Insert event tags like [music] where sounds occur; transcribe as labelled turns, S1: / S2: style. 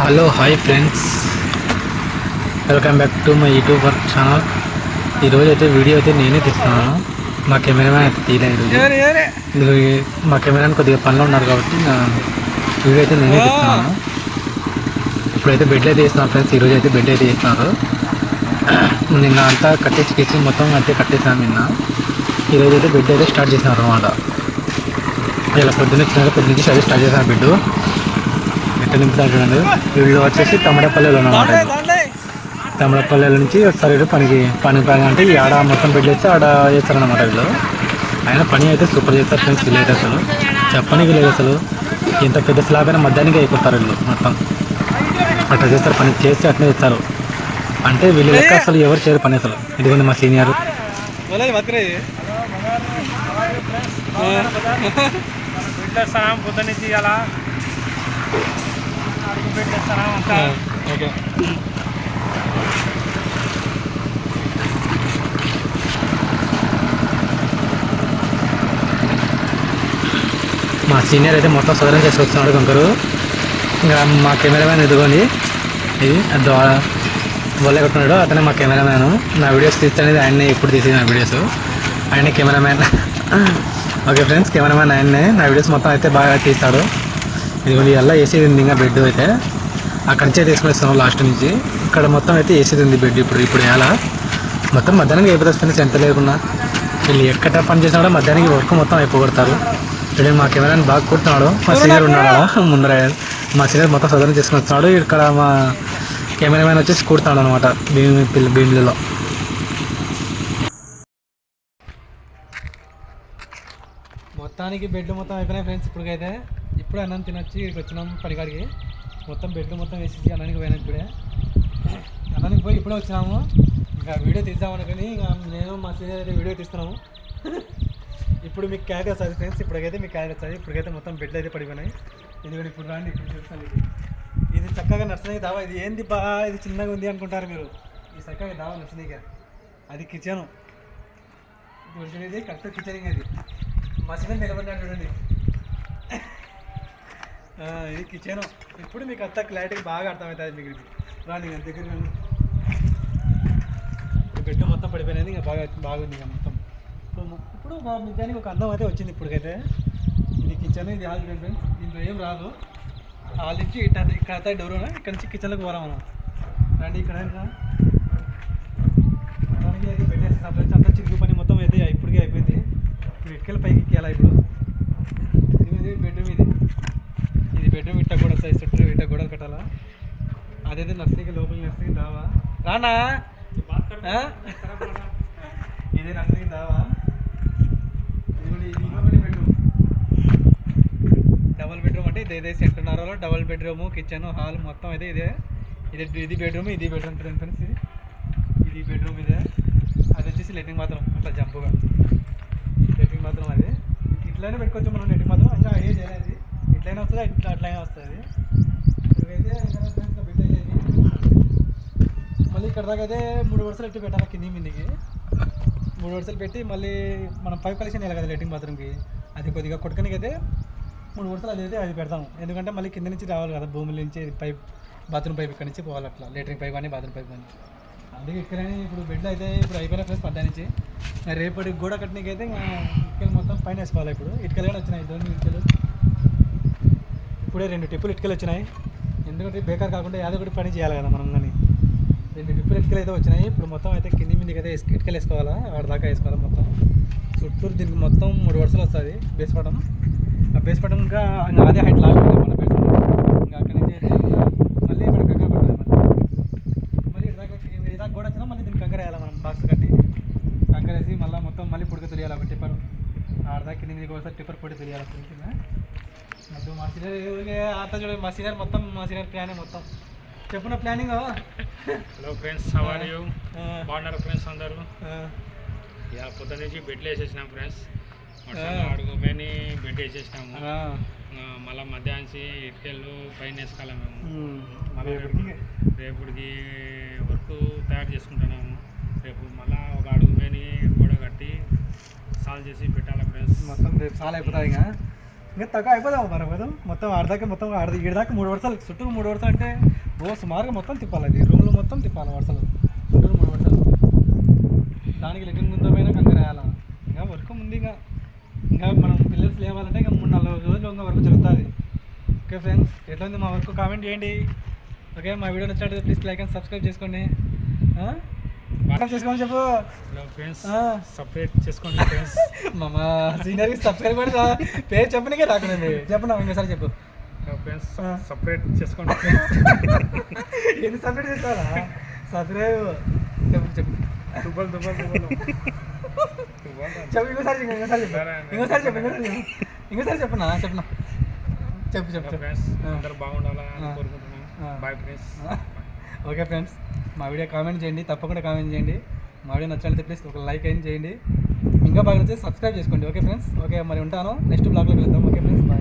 S1: Hello hi friends welcome back to my YouTube work channel ఈరోజు అయితే video అయితే నేనే తీస్తున్నాను. మా కెమెరామ్యాన్ అయితే తీయలేదు. మా కెమెరాని కొద్దిగా పనిలో ఉన్నారు కాబట్టి నా వీడియో అయితే నేనే తీస్తున్నాను. ఇప్పుడైతే బెడ్ అయితే వేస్తున్నాను ఫ్రెండ్స్ ఈరోజు అయితే బెడ్ అయితే వేస్తున్నారు. నిన్న అంతా కట్టేసి కేసి మొత్తం అయితే కట్టేసాను నిన్న. ఈరోజు అయితే బెడ్ అయితే స్టార్ట్ చేసినారు అనమాట ఇలా పొద్దున్న వచ్చినాక పొద్దున్న నుంచి స్టార్ట్ చేశాను బెడ్ ఎట్లా నింపుతారు చూడండి వీళ్ళు వచ్చేసి తమడపల్లెలు అనమాట తమడపల్లెల నుంచి వస్తారు వీళ్ళు పనికి పని పని అంటే ఈ ఆడ మొత్తం బెడ్ వేస్తే ఆడ చేస్తారనమాట వీళ్ళు. ఆయన పని అయితే సూపర్ చేస్తారు ఫ్రెండ్స్ వీళ్ళు అయితే అసలు. చెప్పనికి లేదు అసలు. ఇంత పెద్ద స్లాబ్ అయినా మధ్యాహ్నానికి అయిపోతారు వీళ్ళు మొత్తం. అట్లా చేస్తారు పని చేస్తే అట్లే చేస్తారు. అంటే వీళ్ళు లెక్క అసలు ఎవరు చేయరు పని అసలు. ఇదిగోండి మా సీనియర్. [laughs]
S2: పెట్టేస్తాం పొద్దు
S1: ఓకే. మా సీనియర్ అయితే మొత్తం సదరం చేసుకొస్తున్నాడు కొంకరు. ఇంకా మా కెమెరామ్యాన్ ఎదుగుని ఇది వల్లే కొట్టున్నాడు అతనే మా కెమెరామ్యాన్. నా వీడియోస్ తీస్తానేది ఆయన్నే ఇప్పుడు తీసేది నా వీడియోస్. ఆయనే కెమెరామ్యాన్. [laughs] ఓకే ఫ్రెండ్స్ కెమెరామ్యాన్ ఆయన్నే. నా వీడియోస్ మొత్తం అయితే బాగా తీస్తాడు. ఇదిగోండి ఎలా ఏసీ ఉంది ఇంకా బెడ్ అయితే. అక్కడి నుంచే తీసుకుని వస్తాం లాస్ట్ నుంచి. ఇక్కడ మొత్తం అయితే ఏసీ ఉంది బెడ్ ఇప్పుడు. ఇప్పుడు ఎలా? మొత్తం మధ్యాహ్నానికి అయిపోతుంది ఎంత లేకున్నా. వీళ్ళు ఎక్కడ పని చేసినా కూడా మధ్యాహ్నానికి వర్క్ మొత్తం అయిపోగొడతారు. చూడండి మా కెమెరాని బాగా కుడుతున్నాడు. మా సీనియర్ ఉన్నాడు? ముందర మా సీనియర్ మొత్తం సదరం చేసుకుని వస్తున్నాడు. ఇక్కడ మా కెమెరామ్యాన్ వచ్చేసి కుడుతున్నాడు అనమాట భీమి పిల్ల భీమిలిలో. మొత్తానికి బెడ్ మొత్తం అయిపోయినాయి ఫ్రెండ్స్ ఇప్పటికైతే. ఇప్పుడు అన్నం తినొచ్చి ఇక్కడికి వచ్చినాం పనికాడికి. మొత్తం బెడ్ మొత్తం వేసేసి అన్నానికి పోయినా ఇప్పుడే. అన్నానికి పోయి ఇప్పుడే వచ్చినాము. ఇంకా వీడియో తీద్దామనుకుని ఇంకా నేను మా సీనియర్ అయితే వీడియో తీస్తున్నాము. ఇప్పుడు మీకు క్యారీ వస్తుంది ఫ్రెండ్స్ ఇప్పటికైతే మీకు క్యారీ వస్తుంది ఇప్పటికైతే మొత్తం బెడ్లు అయితే పడిపోయినాయి. ఎందుకంటే ఇప్పుడు రాండి ఇప్పుడు చూస్తాను ఇది ఇది చక్కగా నర్సరీ దావా ఇది ఏంది బా ఇది చిన్నగా ఉంది అనుకుంటారు మీరు. ఈ చక్కగా దావా నర్సరీగా అది కిచెను ఇప్పుడు కరెక్ట్ కిచెన్ అది ఇది. మా చిన్న చూడండి. ఇది కిచెన్ ఇప్పుడు మీకు అంతా క్లారిటీ బాగా అర్థమవుతుంది మీకు. రాని దగ్గర ఈ బెడ్ మొత్తం పడిపోయినది ఇంకా బాగా బాగుంది ఇంకా మొత్తం. ఇప్పుడు మా మిద్యానికి ఒక అందం అయితే వచ్చింది ఇప్పటికైతే. ఇది కిచెన్ ఇది హాల్ ఫ్రెండ్స్ దీంట్లో ఏం రాదు. హాల్ నుంచి ఇట్లా ఇక్కడ అయితే డోర్ ఇక్కడ నుంచి కిచెన్లోకి పోరాం మనం. రండి ఇక్కడ పెట్టేస్తాం ఫ్రెండ్స్ అంతా చిరుగు పని మొత్తం అయితే ఇప్పటికే అయిపోయింది. ఇప్పుడు ఇటుకెళ్ళి పైకి ఎక్కేలా ఇప్పుడు? ఇది బెడ్రూమ్ ఇది బెడ్రూమ్ ఇట్ట కూడా వస్తాయి చుట్టూ ఇట్ట గోడలు కట్టాలా? అదైతే నర్సరీకి లోపల నర్సరీకి దావా? రానా? ఇదే నర్సరీకి దావా? డబల్ బెడ్రూమ్ అంటే ఇది ఇదే సెంటున్నరలో డబల్ బెడ్రూమ్ కిచెన్ హాల్ మొత్తం అయితే ఇదే. ఇది ఇది బెడ్రూమ్ ఇది బెడ్రూమ్ ఫ్రెండ్స్ ఇది. ఇది బెడ్రూమ్ ఇదే. అది వచ్చేసి లెట్రిన్ మాత్రం అట్లా జంపుగా. లెట్రిన్ మాత్రం అది. ఇట్లనే పెట్టుకోవచ్చు మనం లెట్రిన్ మాత్రం ఇంకా ఐడియా చేయలేదు ఇట్లయినా వస్తుంది? ఇట్లా అట్లయినా వస్తుంది. మళ్ళీ ఇక్కడ దాకా అయితే మూడు వరుసలు ఎట్టి పెట్టాలి కింది మిందికి. మూడు వరుసలు పెట్టి మళ్ళీ మనం పైప్ కలెక్షన్ వేయాలి కదా లెట్రింగ్ బాత్రూమ్కి. అది కొద్దిగా కొట్టుకనికి అయితే మూడు వరుసలు అది అయితే అది పెడతాము. ఎందుకంటే మళ్ళీ కింద నుంచి రావాలి కదా భూముల నుంచి పైప్ బాత్రూమ్ పైప్ ఇక్కడ నుంచి పోవాలి అట్లా. లెట్రింగ్ పైప్ కానీ బాత్రూమ్ పైప్ కానీ అందుకే ఇక్కడనే ఇప్పుడు బెడ్ అయితే ఇప్పుడు అయిపోయిన ప్లేస్ పడ్డా నుంచి. రేపటి గోడ కట్టడానికి అయితే ఇటుకలు మొత్తం పైన వేసుకోవాలి ఇప్పుడు. ఇటుకలు కూడా వచ్చినాయి. ధోని ఇటుకలు. ఇప్పుడే రెండు టిప్పులు ఇటుకలు వచ్చినాయి. ఎందుకంటే బేకార్ కాకుండా ఏదో ఒకటి పని చేయాలి కదా మనం కానీ. రెండు టిప్పులు ఇటుకలు అయితే వచ్చినాయి. ఇప్పుడు మొత్తం అయితే కింది మీదకి అయితే ఇటుకలు వేసుకోవాలా ఆడ దాకా వేసుకోవాలి మొత్తం? చుట్టూరు దీనికి మొత్తం మూడు వరుసలు వస్తుంది బేస్ పటం ఆ బేస్ పటం ఇంకా అదే హైట్ లాస్ట్ మన బేస్ ఇంకా అక్కడి నుంచి మళ్ళీ ఇక్కడ కంకర పడుతుంది మళ్ళీ మళ్ళీ ఇదాకా ఇదాకా కూడా వచ్చినా మళ్ళీ దీనికి కంకర వేయాలి మనం బాక్స్ కట్టి. కంకర వేసి మళ్ళీ మొత్తం మళ్ళీ పుడక తెలియాలి ఒక టిప్పర్. ఆడదా కింది మీదకి ఒకసారి టిప్పర్ పొడి తెలియాలి అసలు మా సీనియర్ ఊరికే ఆట చూడండి మా సీనియర్ మొత్తం మా సీనియర్ ప్లానింగ్ మొత్తం. చెప్పున ప్లానింగ్
S2: హలో ఫ్రెండ్స్ యూ బాగున్నారు ఫ్రెండ్స్ అందరూ? ఇక పొద్దు నుంచి బెడ్లు వేసేసినాం ఫ్రెండ్స్ పైన బెడ్ వేసేసినాము. మళ్ళా మధ్యాహ్నం ఇటుకెళ్ళు పైన వేసుకోవాలి మేము.
S1: మళ్ళీ
S2: రేపుడికి వర్క్ తయారు చేసుకుంటున్నాము. రేపు మళ్ళా ఒక అడుగు పైన గోడ కట్టి సాల్వ్ చేసి పెట్టాలి ఫ్రెండ్స్
S1: మొత్తం రేపు చాలా అయిపోతుంది ఇంకా? ఇంకా తక్కువ అయిపోదాం మరి కదా మొత్తం ఆడదాకా మొత్తం ఆడది ఈడదాకా మూడు వరుసలు చుట్టూ మూడు వరుసలు అంటే ఓ సుమారుగా మొత్తం తిప్పాలి అది రూమ్లో మొత్తం తిప్పాలి వరుసలు. చుట్టూ మూడు వరుసలు. దానికి లెక్కన ముందు పైన కంకర వేయాలి? ఇంకా వర్క్ ఉంది ఇంకా ఇంకా మనం పిల్లర్స్ లేవాలంటే ఇంకా మూడు నాలుగు రోజులు ఇంకా వర్క్ జరుగుతుంది. ఓకే ఫ్రెండ్స్ ఎట్లా ఉంది మా వర్క్? కామెంట్ చేయండి. ఓకే మా వీడియో నచ్చినట్టు ప్లీజ్ లైక్ అండ్ సబ్స్క్రైబ్ చేసుకోండి. చేసుకోమని చెప్పు.
S2: సపరేట్ చేసుకోండి ఫ్రెండ్స్
S1: మా సీనియర్కి సబ్స్క్రైబ్ కూడా పేరు చెప్పనికే రాకుండా చెప్పనా ఇంకోసారి చెప్పు.
S2: ఫ్రెండ్స్. సపరేట్ చేసుకోండి [laughs]
S1: ఏంటి సబ్స్క్రైబ్ చేసుకోవాలా? సబ్స్క్రైబ్ చెప్పు చెప్పు.
S2: దుబ్బలు దుబ్బలు దుబ్బలు
S1: చెప్పు ఇంకోసారి చెప్పు ఇంకోసారి చెప్పు. ఇంకోసారి చెప్పు ఇంకోసారి చెప్పు. ఇంకోసారి చెప్పనా? చెప్పనా? చెప్పు చెప్పు
S2: ఫ్రెండ్స్. అందరూ బాగుండాలని. కోరుకుంటున్నాను. బాయ్ ఫ్రెండ్స్
S1: ఓకే ఫ్రెండ్స్ మా వీడియో కామెంట్ చేయండి తప్పకుండా కామెంట్ చేయండి. మా వీడియో నచ్చినట్లయితే ప్లీజ్ ఒక లైక్ అయిన చేయండి. ఇంకా బాగా నచ్చితే సబ్స్క్రైబ్ చేసుకోండి. ఓకే ఫ్రెండ్స్ ఓకే మరి ఉంటాను. నెక్స్ట్ బ్లాగ్లో వెళ్తాం ఓకే ఫ్రెండ్స్ బాయ్